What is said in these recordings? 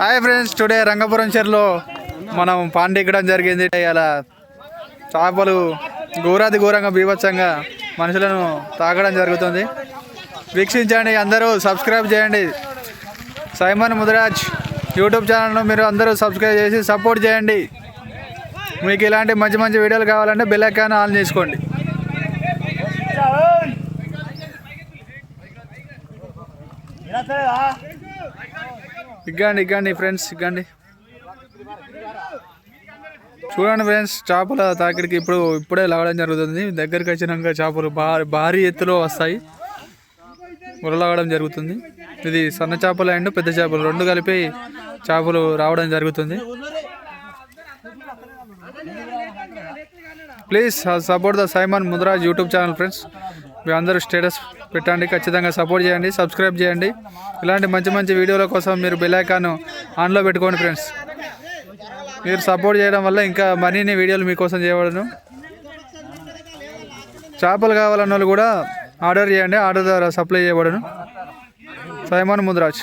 Hi friends today Rangapuram చెరులో మనం పాండెక్కడం జరిగింది. ఇలా చేపలు ఘోరాది ఘోరంగా బీభత్సంగా మనుషులను తాగడం జరుగుతుంది. వీక్షించండి అందరూ సబ్స్క్రైబ్ చేయండి. సైమన్ ముదిరాజ్ యూట్యూబ్ ఛానల్ను మీరు అందరూ సబ్స్క్రైబ్ చేసి సపోర్ట్ చేయండి. మీకు ఇలాంటి మంచి మంచి వీడియోలు కావాలంటే బెల్ ఐకాన్ ఆన్ చేసుకోండి. ఇగ్గండి ఇగ్గండి ఫ్రెండ్స్ ఇగ్గండి చూడండి ఫ్రెండ్స్ చేపల తాకిడికి ఇప్పుడు ఇప్పుడే లాగడం జరుగుతుంది. దగ్గరికి వచ్చినాక చేపలు భారీ భారీ ఎత్తులో వస్తాయి. ఉరలాగడం జరుగుతుంది. ఇది సన్న చేపలు అండ్ పెద్ద చేపలు. రెండు కలిపి చేపలు రావడం జరుగుతుంది. Please support the Simon Mudraj YouTube channel friends మీ అందరూ స్టేటస్ పెట్టండి ఖచ్చితంగా సపోర్ట్ చేయండి సబ్స్క్రైబ్ చేయండి. ఇలాంటి మంచి మంచి వీడియోల కోసం మీరు బెల్ ఆన్లో పెట్టుకోండి ఫ్రెండ్స్ మీరు సపోర్ట్ చేయడం వల్ల ఇంకా మరిన్ని వీడియోలు మీకోసం చేయబడను. చేపలు కావాలన్న వాళ్ళు కూడా ఆర్డర్ చేయండి ఆర్డర్ ద్వారా సప్లై చేయబడను. సైమన్ ముద్రాజ్.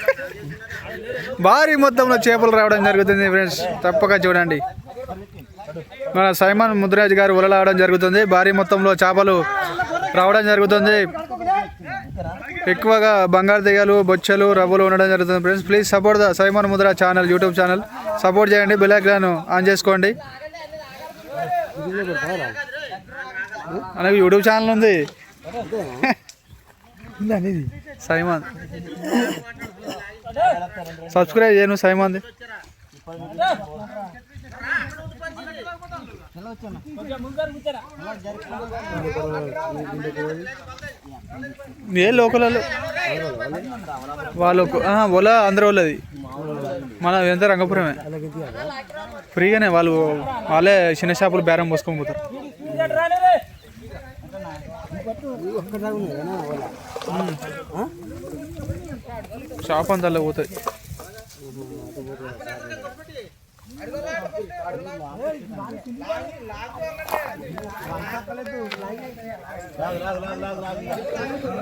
భారీ మొత్తంలో చేపలు రావడం జరుగుతుంది ఫ్రెండ్స్. తప్పక చూడండి. మన సైమన్ ముద్రాజ్ గారు ఉలలాడడం జరుగుతుంది. భారీ మొత్తంలో చేపలు రావడం జరుగుతుంది. ఎక్కువగా బంగారు దిగలు బొచ్చలు రవ్వలు ఉండడం జరుగుతుంది friends. Please support the Simon Mudra channel YouTube channel. Support చేయండి. బెల్ ఐకాన్ ఆన్ చేసుకోండి. మనకి యూట్యూబ్ ఛానల్ ఉంది. సైమాన్. సబ్స్క్రైబ్ చేయను సైమాంది ఏ లోకల్ వాళ్ళు ఓలా ఓల అందరూ వాళ్ళది. మన ఎంత రంగపురమే. ఫ్రీగానే వాళ్ళు వాళ్ళే చిన్న షాపులు బేరం పోసుకొని పోతారు. షాప్ అంతా పోతాయి.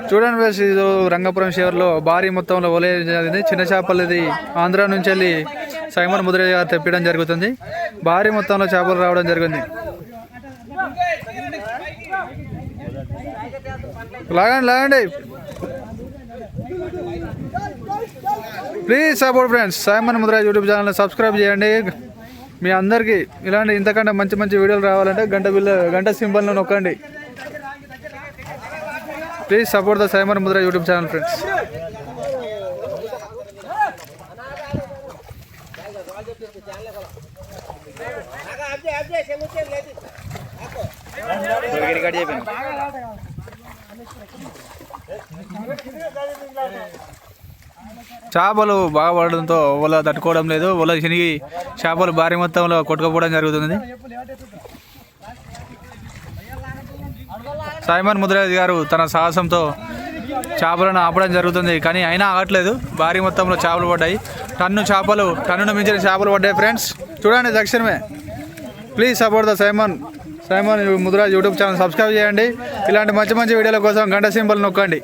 చూడండి ఫ్రెండ్స్ ఇది రంగపురం షేర్లో భారీ మొత్తంలో వలే జరిగింది. చిన్న చేపలు ఇది ఆంధ్ర నుంచి వెళ్ళి సైమన్ ముద్రయ్య గారు తెప్పడం జరుగుతుంది. భారీ మొత్తంలో చేపలు రావడం జరిగింది లాగండి లాగండి. Please support friends Simon Mudra YouTube ఛానల్ని సబ్స్క్రైబ్ చేయండి. మీ అందరికీ ఇలాంటి ఇంతకంటే మంచి మంచి వీడియోలు రావాలంటే గంట బిల్ల గంట సింబల్ను నొక్కండి. Please support the Simon Mudra YouTube channel friends చేపలు బాగా పడడంతో వల తట్టుకోవడం లేదు. వల చినిగి చేపలు భారీ మొత్తంలో కొట్టుకుపోవడం జరుగుతుంది సైమన్ ముద్రాజ్ గారు తన సాహసంతో చేపలను ఆపడం జరుగుతుంది కానీ అయినా ఆగట్లేదు. భారీ మొత్తంలో చేపలు పడ్డాయి. టన్ను చేపలు టన్నును మించిన చేపలు పడ్డాయి ఫ్రెండ్స్. చూడండి తక్షణమే please support the Simon. Simon Mudraj YouTube channel subscribe చేయండి. ఇలాంటి మంచి మంచి వీడియోల కోసం గంట సింబల్ నొక్కండి.